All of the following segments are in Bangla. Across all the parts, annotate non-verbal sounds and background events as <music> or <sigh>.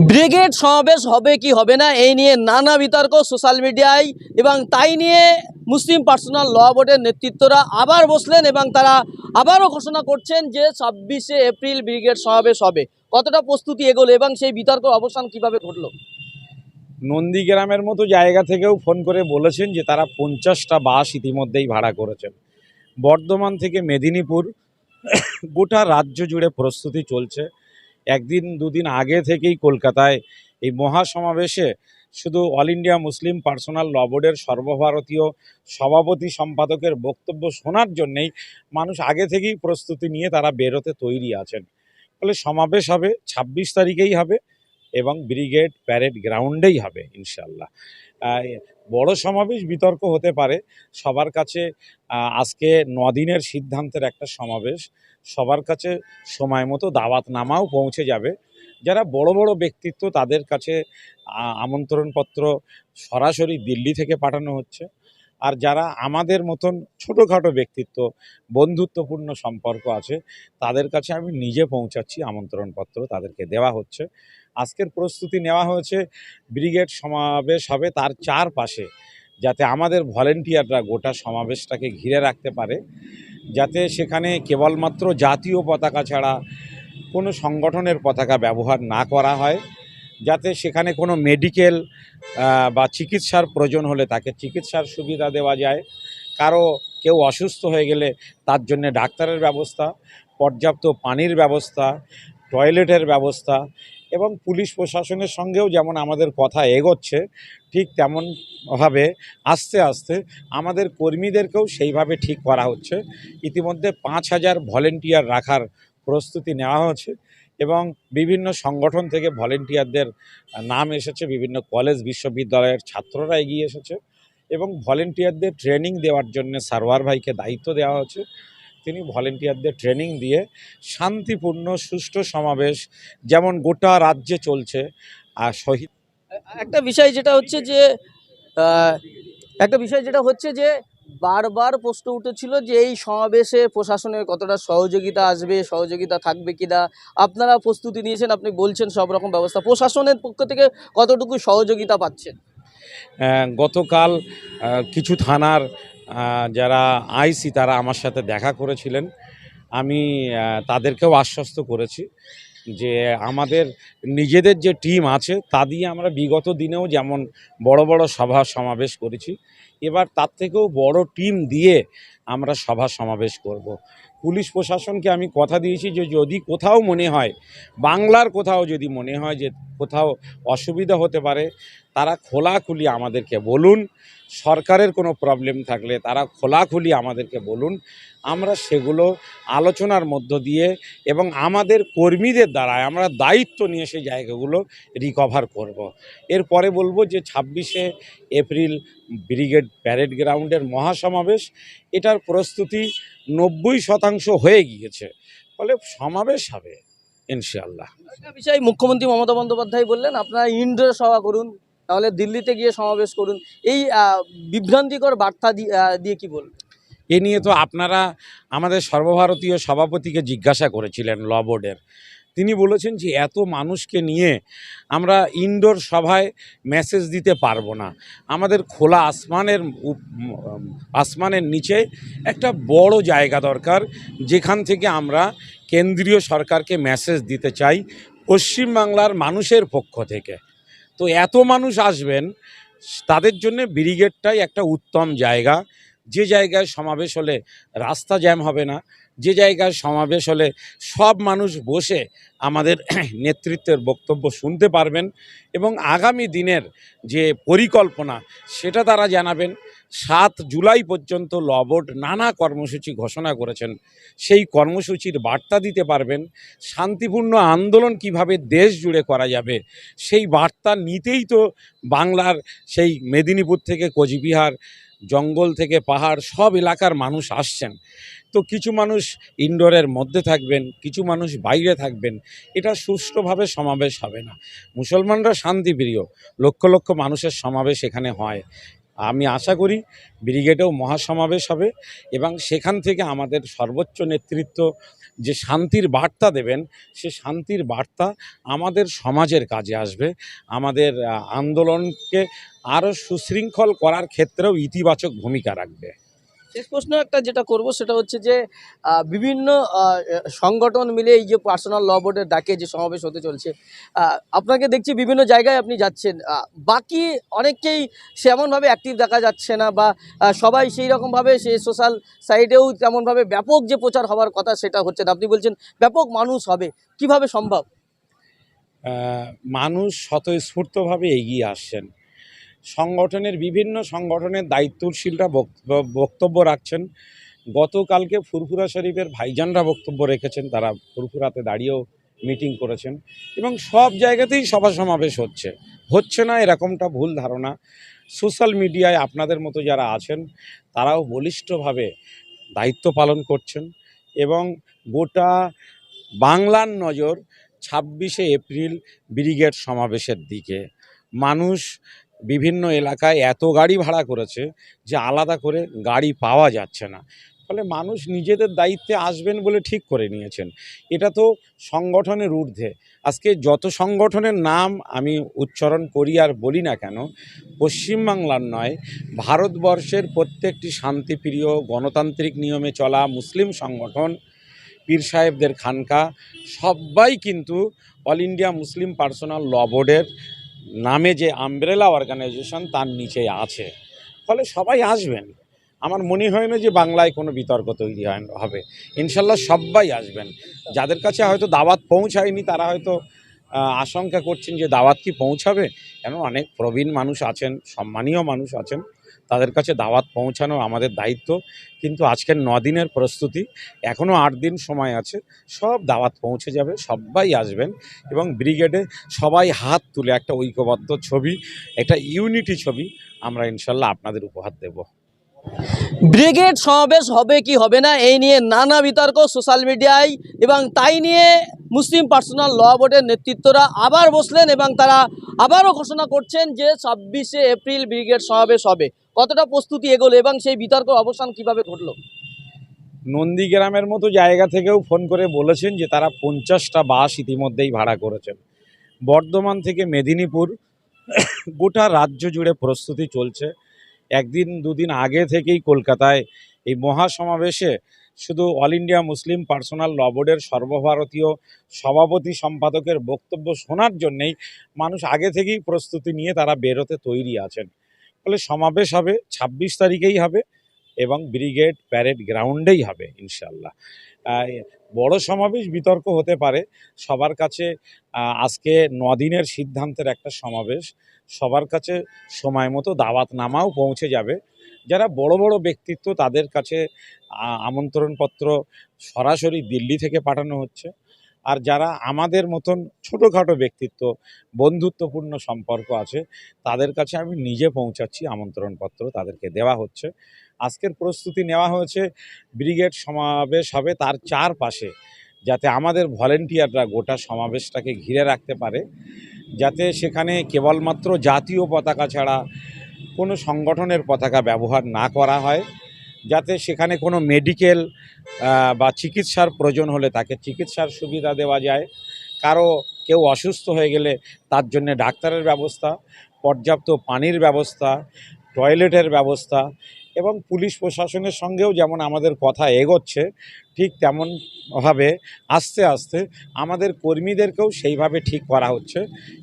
ব্রিগেড সমাবেশ হবে কি হবে না, এই নিয়ে নানা বিতর্ক সোশ্যাল মিডিয়ায় এবং তাই নিয়ে মুসলিম পার্সোনাল ল বোর্ডের নেতৃত্বরা আবার বসলেন এবং তারা আবারও ঘোষণা করছেন যে ছাব্বিশে এপ্রিল ব্রিগেড সমাবেশ হবে। কতটা প্রস্তুতি এগোলো এবং সেই বিতর্ক অবসান কীভাবে ঘটলো? নন্দীগ্রামের মতো জায়গা থেকেও ফোন করে বলেছেন যে তারা পঞ্চাশটা বাস ইতিমধ্যেই ভাড়া করেছেন। বর্ধমান থেকে মেদিনীপুর, গোটা রাজ্য জুড়ে প্রস্তুতি চলছে। একদিন, দুদিন আগে থেকেই কলকাতায় এই মহাসমাবেশে শুধু all India Muslim personal law বোর্ডের সর্বভারতীয় সভাপতি সম্পাদকের বক্তব্য শোনার জন্যেই মানুষ আগে থেকেই প্রস্তুতি নিয়ে তারা বেরোতে তৈরি আছেন। ফলে সমাবেশ হবে, ছাব্বিশ তারিখেই হবে এবং ব্রিগেড প্যারেড গ্রাউন্ডেই হবে ইনশাল্লাহ বড় সমাবেশ বিতর্ক হতে পারে। সবার কাছে আজকে দিনের সিদ্ধান্তের একটা সমাবেশ। সবার কাছে সময় মতো দাওয়াতনামাও পৌঁছে যাবে। যারা বড় বড় ব্যক্তিত্ব তাদের কাছে আমন্ত্রণপত্র সরাসরি দিল্লি থেকে পাঠানো হচ্ছে। আর যারা আমাদের মতন ছোটোখাটো ব্যক্তিত্ব, বন্ধুত্বপূর্ণ সম্পর্ক আছে, তাদের কাছে আমি নিজে পৌঁছাচ্ছি আমন্ত্রণপত্র তাদেরকে দেওয়া হচ্ছে। আজকের প্রস্তুতি নেওয়া হয়েছে ব্রিগেড সমাবেশ হবে তার চারপাশে, যাতে আমাদের ভলেন্টিয়াররা গোটা সমাবেশটাকে ঘিরে রাখতে পারে, যাতে সেখানে কেবলমাত্র জাতীয় পতাকা ছাড়া কোনো সংগঠনের পতাকা ব্যবহার না করা হয়, যাতে সেখানে কোনো মেডিকেল বা চিকিৎসার প্রয়োজন হলে তাকে চিকিৎসার সুবিধা দেওয়া যায়, কারও কেউ অসুস্থ হয়ে গেলে তার জন্য ডাক্তারের ব্যবস্থা, পর্যাপ্ত পানির ব্যবস্থা, টয়লেটের ব্যবস্থা এবং পুলিশ প্রশাসনের সঙ্গেও যেমন আমাদের কথা এগোচ্ছে, ঠিক তেমনভাবে আস্তে আস্তে আমাদের কর্মীদেরকেও সেইভাবে ঠিক করা হচ্ছে। ইতিমধ্যে পাঁচ হাজার ভলেন্টিয়ার রাখার প্রস্তুতি নেওয়া হয়েছে এবং বিভিন্ন সংগঠন থেকে ভলেন্টিয়ারদের নাম এসেছে, বিভিন্ন কলেজ, বিশ্ববিদ্যালয়ের ছাত্ররা এগিয়ে এসেছে এবং ভলেন্টিয়ারদের ট্রেনিং দেওয়ার জন্য সারওয়ার ভাইকে দায়িত্ব দেওয়া হয়েছে। তিনি ভলেন্টিয়ারদের ট্রেনিং দিয়ে শান্তিপূর্ণ সুষ্ঠু সমাবেশ যেমন গোটা রাজ্যে চলছে আর শহীদ একটা বিষয় যেটা হচ্ছে যে একটা বিষয় যেটা হচ্ছে যে বারবার প্রশ্ন উঠেছিল যে এই সমাবেশে প্রশাসনের কতটা সহযোগিতা আসবে সহযোগিতা থাকবে কিনা। আপনারা প্রস্তুতি নিয়েছেন আপনি বলছেন সব রকম ব্যবস্থা। প্রশাসনের পক্ষ থেকে কতটুকু সহযোগিতা পাচ্ছেন? গতকাল কিছু থানার যারা আইসি, তারা আমার সাথে দেখা করেছিলেন আমি তাদেরকেও আশ্বস্ত করেছি যে আমাদের নিজেদের যে টিম আছে, তা দিয়ে আমরা বিগত দিনেও যেমন বড় বড় সভা সমাবেশ করেছি, এবার তার থেকেও বড় টিম দিয়ে আমরা সভা সমাবেশ করব। পুলিশ প্রশাসনকে আমি কথা দিয়েছি যে যদি কোথাও মনে হয়, বাংলার কোথাও যদি মনে হয় যে কোথাও অসুবিধা হতে পারে তারা খোলাখুলি আমাদেরকে বলুন, সরকারের কোনো প্রবলেম থাকলে তারা খোলাখুলি আমাদেরকে বলুন, আমরা সেগুলো আলোচনার মধ্য দিয়ে এবং আমাদের কর্মীদের দ্বারা আমরা দায়িত্ব নিয়ে সেই জায়গাগুলো রিকভার করব। এরপরে বলব যে ছাব্বিশে এপ্রিল ব্রিগেড প্যারেড গ্রাউন্ডের মহাসমাবেশ, এটার প্রস্তুতি নব্বই শতাংশ হয়ে গিয়েছে, ফলে সমাবেশ হবে ইনশাল্লাহ একটা বিষয় মুখ্যমন্ত্রী মমতা বন্দ্যোপাধ্যায় বললেন, আপনারা ইন্ডোরে সভা করুন তাহলে দিল্লিতে গিয়ে সমাবেশ করুন। এই বিভ্রান্তিকর বার্তা দিয়ে কি বলবেন? এ নিয়ে তো আপনারা আমাদের সর্বভারতীয় সভাপতিকে জিজ্ঞাসা করেছিলেন ল বোর্ডের। তিনি বলেছেন যে, এত মানুষকে নিয়ে আমরা ইনডোর সভায় মেসেজ দিতে পারব না। আমাদের খোলা আসমানের আসমানের নিচে একটা বড় জায়গা দরকার, যেখান থেকে আমরা কেন্দ্রীয় সরকারকে মেসেজ দিতে চাই, পশ্চিমবাংলার মানুষের পক্ষ থেকে। তো এত মানুষ আসবেন, তাদের জন্য ব্রিগেডটাই একটা উত্তম জায়গা। যে জায়গায় সমাবেশ হলে রাস্তা জ্যাম হবে না, যে জায়গায় সমাবেশ হলে সব মানুষ বসে আমাদের <clears throat> নেতৃত্বের বক্তব্য শুনতে পারবেন এবং আগামী দিনের যে পরিকল্পনা, সেটা তারা জানাবেন। সাত জুলাই পর্যন্ত লবোর্ড নানা কর্মসূচি ঘোষণা করেছেন। সেই কর্মসূচির বার্তা দিতে পারবেন, শান্তিপূর্ণ আন্দোলন কীভাবে দেশ জুড়ে করা যাবে, সেই বার্তা নিতেই তো বাংলার সেই মেদিনীপুর থেকে কোচবিহার, জঙ্গল থেকে পাহাড়, সব এলাকার মানুষ আসছেন। তো কিছু মানুষ ইনডোরের মধ্যে থাকবেন, কিছু মানুষ বাইরে থাকবেন, এটা সুষ্ঠুভাবে সমাবেশ হবে না। মুসলমানরা শান্তিপ্রিয়, লক্ষ লক্ষ মানুষের সমাবেশ এখানে হয়। আমি আশা করি ব্রিগেডেও মহাসমাবেশ হবে এবং সেখান থেকে আমাদের সর্বোচ্চ নেতৃত্ব যে শান্তির বার্তা দেবেন, সে শান্তির বার্তা আমাদের সমাজের কাজে আসবে। আমাদের আন্দোলনকে আরও সুশৃঙ্খল করার ক্ষেত্রেও ইতিবাচক ভূমিকা রাখবে। শেষ প্রশ্ন একটা যেটা করব, সেটা হচ্ছে যে বিভিন্ন সংগঠন মিলে এই যে পার্সোনাল ল বোর্ডের ডাকে যে সমাবেশ হতে চলছে আপনাকে দেখছি বিভিন্ন জায়গায় আপনি যাচ্ছেন বাকি অনেককেই সেমনভাবে অ্যাক্টিভ দেখা যাচ্ছে না বা সবাই সেই রকমভাবে সে সোশ্যাল সাইডেও তেমনভাবে ব্যাপক যে প্রচার হওয়ার কথা সেটা হচ্ছে না। আপনি বলছেন ব্যাপক মানুষ হবে, কীভাবে সম্ভব? মানুষ স্বতঃস্ফূর্তভাবে এগিয়ে আসছেন। সংগঠনের বিভিন্ন সংগঠনের দায়িত্বশীলরা বক্তব্য- রাখছেন। গতকালকে ফুরফুরা শরীফের ভাইজানরা বক্তব্য রেখেছেন, তারা ফুরফুরাতে দাঁড়িয়েও মিটিং করেছেন এবং সব জায়গাতেই সভা সমাবেশ হচ্ছে। হচ্ছে না এরকমটা ভুল ধারণা। সোশ্যাল মিডিয়ায় আপনাদের মতো যারা আছেন, তারাও বলিষ্ঠভাবে দায়িত্ব পালন করছেন এবং গোটা বাংলার নজর ছাব্বিশে এপ্রিল ব্রিগেড সমাবেশের দিকে। মানুষ বিভিন্ন এলাকায় এত গাড়ি ভাড়া করেছে যে আলাদা করে গাড়ি পাওয়া যাচ্ছে না। ফলে মানুষ নিজেদের দায়িত্বে আসবেন বলে ঠিক করে নিয়েছেন। এটা তো সংগঠনের ঊর্ধ্বে। আজকে যত সংগঠনের নাম আমি উচ্চারণ করি আর বলি না কেন, পশ্চিমবাংলার নয়, ভারতবর্ষের প্রত্যেকটি শান্তিপ্রিয় গণতান্ত্রিক নিয়মে চলা মুসলিম সংগঠন, পীর সাহেবদের খানকা, সবাই কিন্তু all India Muslim personal law বোর্ডের নামে যে আমব্রেলা অর্গানাইজেশন তার নিচে আছে। ফলে সবাই আসবেন। আমার মনে হয় না যে বাংলায় কোনো বিতর্ক তৈরি হয়, হবে। ইনশাল্লাহ সবাই আসবেন। যাদের কাছে হয়তো দাওয়াত পৌঁছায়নি, তারা হয়তো আশঙ্কা করছেন যে দাওয়াত কি পৌঁছাবে। কেন? অনেক প্রবীণ মানুষ আছেন, সম্মানীয় মানুষ আছেন। তাদের কাছে দাওয়াত পৌঁছানো আমাদের দায়িত্ব। কিন্তু আজকের দিনের প্রস্তুতি এখনও আট দিন সময় আছে, সব দাওয়াত পৌঁছে যাবে, সবাই আসবেন এবং ব্রিগেডে সবাই হাত তুলে একটা ঐক্যবদ্ধ ছবি, একটা ইউনিটি ছবি আমরা ইনশাল্লাহ আপনাদের উপহার দেব। ব্রিগেড সমাবেশ হবে কি হবে না, এই নিয়ে নানা বিতর্ক সোশ্যাল মিডিয়ায় এবং তাই নিয়ে মুসলিম পার্সোনাল ল বোর্ডের নেতৃত্বরা আবার বসলেন এবং তারা আবারও ঘোষণা করছেন যে ছাব্বিশে এপ্রিল ব্রিগেড সমাবেশ হবে। কতটা প্রস্তুতি এগোলো এবং সেই বিতর্ক অবসান কীভাবে ঘটলো? নন্দীগ্রামের মতো জায়গা থেকেও ফোন করে বলেছেন যে তারা পঞ্চাশটা বাস ইতিমধ্যেই ভাড়া করেছেন। বর্ধমান থেকে মেদিনীপুর গোটা রাজ্য জুড়ে প্রস্তুতি চলছে। একদিন, দুদিন আগে থেকেই কলকাতায় এই মহাসমাবেশে শুধু all India Muslim personal law বোর্ডের সর্বভারতীয় সভাপতি সম্পাদকের বক্তব্য শোনার জন্যেই মানুষ আগে থেকেই প্রস্তুতি নিয়ে তারা বেরোতে তৈরি আছেন। ফলে সমাবেশ হবে, ছাব্বিশ তারিখেই হবে এবং ব্রিগেড প্যারেড গ্রাউন্ডেই হবে ইনশাল্লাহ বড় সমাবেশ বিতর্ক হতে পারে। সবার কাছে আজকে দিনের সিদ্ধান্তের একটা সমাবেশ। সবার কাছে সময় মতো দাওয়াতনামাও পৌঁছে যাবে। যারা বড় বড় ব্যক্তিত্ব তাদের কাছে আমন্ত্রণপত্র সরাসরি দিল্লি থেকে পাঠানো হচ্ছে। আর যারা আমাদের মতন ছোটোখাটো ব্যক্তিত্ব, বন্ধুত্বপূর্ণ সম্পর্ক আছে, তাদের কাছে আমি নিজে পৌঁছাচ্ছি আমন্ত্রণপত্র তাদেরকে দেওয়া হচ্ছে। আজকের প্রস্তুতি নেওয়া হয়েছে ব্রিগেড সমাবেশ হবে তার চারপাশে, যাতে আমাদের ভলেন্টিয়াররা গোটা সমাবেশটাকে ঘিরে রাখতে পারে, যাতে সেখানে কেবলমাত্র জাতীয় পতাকা ছাড়া কোনো সংগঠনের পতাকা ব্যবহার না করা হয়, যাতে সেখানে কোনো মেডিকেল বা চিকিৎসার প্রয়োজন হলে তাকে চিকিৎসার সুবিধা দেওয়া যায়। কারও কেউ অসুস্থ হয়ে গেলে তার জন্য ডাক্তারের ব্যবস্থা, পর্যাপ্ত পানির ব্যবস্থা, টয়লেটের ব্যবস্থা এবং পুলিশ প্রশাসনের সঙ্গেও যেমন আমাদের কথা এগোচ্ছে, ঠিক তেমনভাবে আস্তে আস্তে আমাদের কর্মীদেরকেও সেইভাবে ঠিক করা হচ্ছে।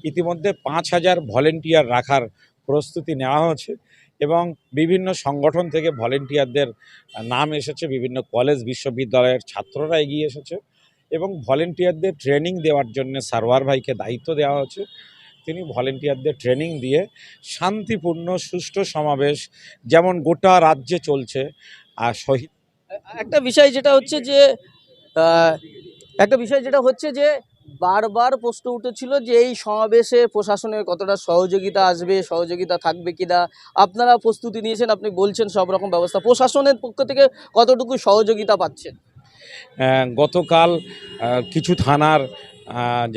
ইতিমধ্যে পাঁচ হাজার ভলেন্টিয়ার রাখার প্রস্তুতি নেওয়া হয়েছে এবং বিভিন্ন সংগঠন থেকে ভলেন্টিয়ারদের নাম এসেছে, বিভিন্ন কলেজ, বিশ্ববিদ্যালয়ের ছাত্ররা এগিয়ে এসেছে এবং ভলেন্টিয়ারদের ট্রেনিং দেওয়ার জন্য সারওয়ার ভাইকে দায়িত্ব দেওয়া হয়েছে তিনি ভলেন্টিয়ারদের ট্রেনিং দিয়ে শান্তিপূর্ণ সুষ্ঠু সমাবেশ যেমন গোটা রাজ্যে চলছে আর শহীদ একটা বিষয় যেটা হচ্ছে যে একটা বিষয় যেটা হচ্ছে যে বারবার প্রশ্ন উঠেছিল যে এই সমাবেশে প্রশাসনের কতটা সহযোগিতা আসবে সহযোগিতা থাকবে কিনা। আপনারা প্রস্তুতি নিয়েছেন আপনি বলছেন সব রকম ব্যবস্থা। প্রশাসনের পক্ষ থেকে কতটুকু সহযোগিতা পাচ্ছেন? গতকাল কিছু থানার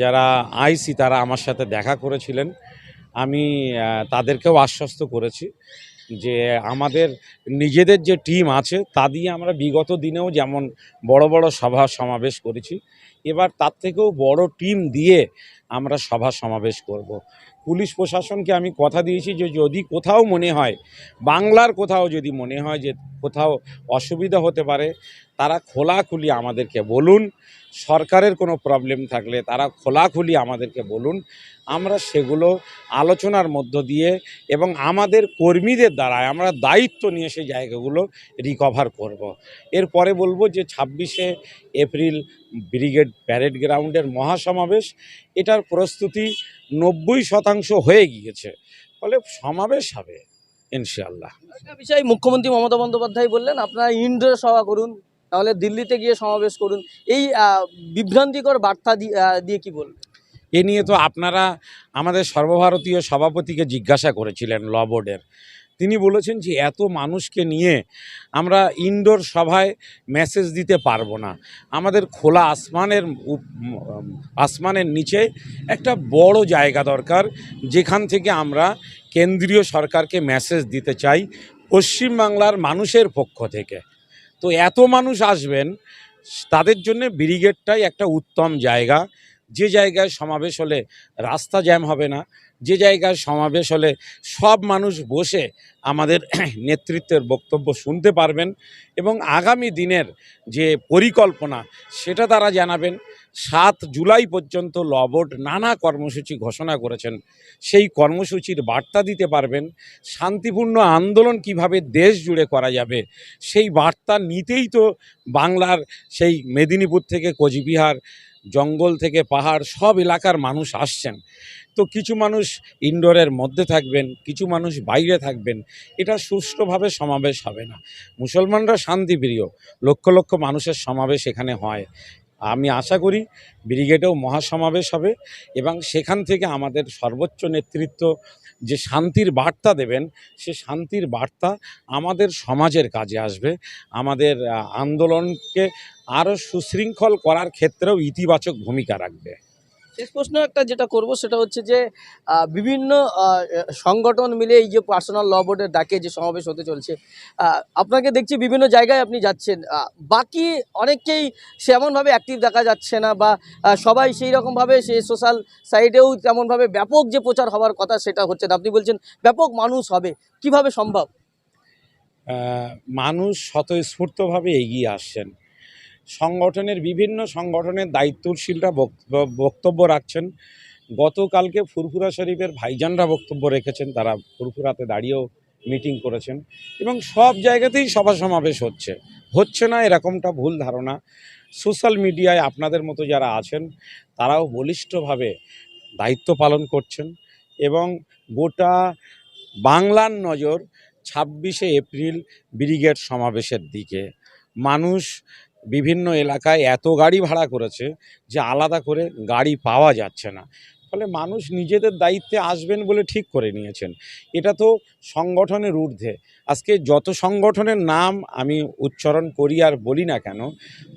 যারা আইসি, তারা আমার সাথে দেখা করেছিলেন আমি তাদেরকেও আশ্বস্ত করেছি যে আমাদের নিজেদের যে টিম আছে, তা দিয়ে আমরা বিগত দিনেও যেমন বড় বড় সভা সমাবেশ করেছি, এবার তার থেকেও বড় টিম দিয়ে আমরা সভা সমাবেশ করব। পুলিশ প্রশাসনকে আমি কথা দিয়েছি যে যদি কোথাও মনে হয়, বাংলার কোথাও যদি মনে হয় যে কোথাও অসুবিধা হতে পারে, তারা খোলাখুলি আমাদেরকে বলুন সরকারের কোনো প্রবলেম থাকলে তারা খোলাখুলি আমাদেরকে বলুন। আমরা সেগুলো আলোচনার মধ্য দিয়ে এবং আমাদের কর্মীদের দ্বারায় আমরা দায়িত্ব নিয়ে সেই জায়গাগুলো রিকভার করব। এরপরে বলব যে ছাব্বিশে এপ্রিল ব্রিগেড প্যারেড গ্রাউন্ডের মহাসমাবেশ, এটার প্রস্তুতি নব্বই শতাংশ হয়ে গিয়েছে। ফলে সমাবেশ হবে ইনশাল্লাহ বিষয় মুখ্যমন্ত্রী মমতা বন্দ্যোপাধ্যায় বললেন, আপনারা ইন্ডোর সভা করুন। তাহলে দিল্লিতে গিয়ে সমাবেশ করুন। এই বিভ্রান্তিকর বার্তা দিয়ে কি বলবেন? এ নিয়ে তো আপনারা আমাদের সর্বভারতীয় সভাপতিকে জিজ্ঞাসা করেছিলেন ল বোর্ডের। তিনি বলেছেন যে, এত মানুষকে নিয়ে আমরা ইনডোর সভায় মেসেজ দিতে পারব না। আমাদের খোলা আসমানের আসমানের নিচে একটা বড় জায়গা দরকার, যেখান থেকে আমরা কেন্দ্রীয় সরকারকে মেসেজ দিতে চাই পশ্চিমবাংলার মানুষের পক্ষ থেকে। তো এত মানুষ আসবেন তাদের জন্য ব্রিগেডটাই একটা উত্তম জায়গা। যে জায়গায় সমাবেশ হলে রাস্তা জ্যাম হবে না, যে জায়গায় সমাবেশ হলে সব মানুষ বসে আমাদের <clears throat> নেতৃত্বের বক্তব্য শুনতে পারবেন এবং আগামী দিনের যে পরিকল্পনা সেটা তারা জানাবেন। সাত জুলাই পর্যন্ত লবোর্ড নানা কর্মসূচি ঘোষণা করেছেন, সেই কর্মসূচির বার্তা দিতে পারবেন, শান্তিপূর্ণ আন্দোলন কীভাবে দেশ জুড়ে করা যাবে, সেই বার্তা নিতেই তো বাংলার সেই মেদিনীপুর থেকে কোচবিহার জঙ্গল থেকে পাহাড়, সব এলাকার মানুষ আসছেন। তো কিছু মানুষ ইনডোরের মধ্যে থাকবেন, কিছু মানুষ বাইরে থাকবেন, এটা সুষ্ঠুভাবে সমাবেশ হবে না। মুসলমানরা শান্তিপ্রিয়, লক্ষ লক্ষ মানুষের সমাবেশ এখানে হয়। আমি আশা করি ব্রিগেডেও মহাসমাবেশ হবে এবং সেখান থেকে আমাদের সর্বোচ্চ নেতৃত্ব যে শান্তির বার্তা দেবেন, সে শান্তির বার্তা আমাদের সমাজের কাজে আসবে। আমাদের আন্দোলনকে আরও সুশৃঙ্খল করার ক্ষেত্রেও ইতিবাচক ভূমিকা রাখবে। শেষ প্রশ্ন একটা যেটা করব, সেটা হচ্ছে যে বিভিন্ন সংগঠন মিলে এই যে পার্সোনাল ল বোর্ডের ডাকে যে সমাবেশ হতে চলছে আপনাকে দেখছি বিভিন্ন জায়গায় আপনি যাচ্ছেন বাকি অনেককেই সেমনভাবে অ্যাক্টিভ দেখা যাচ্ছে না বা সবাই সেই রকমভাবে সেই সোশ্যাল সাইডেও তেমনভাবে ব্যাপক যে প্রচার হওয়ার কথা সেটা হচ্ছে না। আপনি বলছেন ব্যাপক মানুষ হবে, কীভাবে সম্ভব? মানুষ স্বতঃস্ফূর্তভাবে এগিয়ে আসছেন। সংগঠনের বিভিন্ন সংগঠনের দায়িত্বশীলরা বক্তব্য- রাখছেন। গতকালকে ফুরফুরা শরীফের ভাইজানরা বক্তব্য রেখেছেন, তারা ফুরফুরাতে দাঁড়িয়েও মিটিং করেছেন এবং সব জায়গাতেই সভা সমাবেশ হচ্ছে। হচ্ছে না এরকমটা ভুল ধারণা। সোশ্যাল মিডিয়ায় আপনাদের মতো যারা আছেন, তারাও বলিষ্ঠভাবে দায়িত্ব পালন করছেন এবং গোটা বাংলার নজর ছাব্বিশে এপ্রিল ব্রিগেড সমাবেশের দিকে। মানুষ বিভিন্ন এলাকায় এত গাড়ি ভাড়া করেছে যে আলাদা করে গাড়ি পাওয়া যাচ্ছে না। ফলে মানুষ নিজেদের দায়িত্বে আসবেন বলে ঠিক করে নিয়েছেন। এটা তো সংগঠনের ঊর্ধ্বে। আজকে যত সংগঠনের নাম আমি উচ্চারণ করি আর বলি না কেন,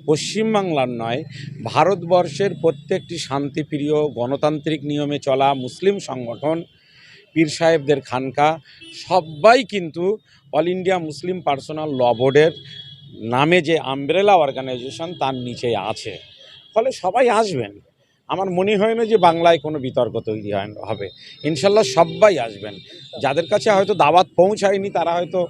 পশ্চিমবাংলার নয়, ভারতবর্ষের প্রত্যেকটি শান্তিপ্রিয় গণতান্ত্রিক নিয়মে চলা মুসলিম সংগঠন, পীর সাহেবদের খানকা, সবাই কিন্তু all India Muslim personal law বোর্ডের নামে যে আমব্রেলা অর্গানাইজেশন তার নিচে আছে। ফলে সবাই আসবেন। আমার মনে হয় না যে বাংলায় কোনো বিতর্ক তৈরি হয়, হবে। ইনশাল্লাহ সবাই আসবেন। যাদের কাছে হয়তো দাওয়াত পৌঁছায়নি, তারা হয়তো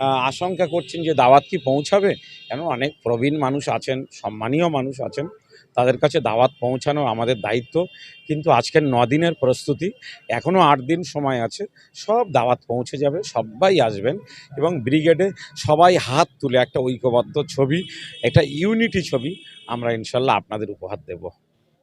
আশঙ্কা করছেন যে দাওয়াত কি পৌঁছাবে। কেন? অনেক প্রবীণ মানুষ আছেন, সম্মানীয় মানুষ আছেন। তাদের কাছে দাওয়াত পৌঁছানো আমাদের দায়িত্ব। কিন্তু আজকের দিনের প্রস্তুতি এখনও আট দিন সময় আছে, সব দাওয়াত পৌঁছে যাবে, সবাই আসবেন এবং ব্রিগেডে সবাই হাত তুলে একটা ঐক্যবদ্ধ ছবি, একটা ইউনিটি ছবি আমরা ইনশাল্লাহ আপনাদের উপহার দেব।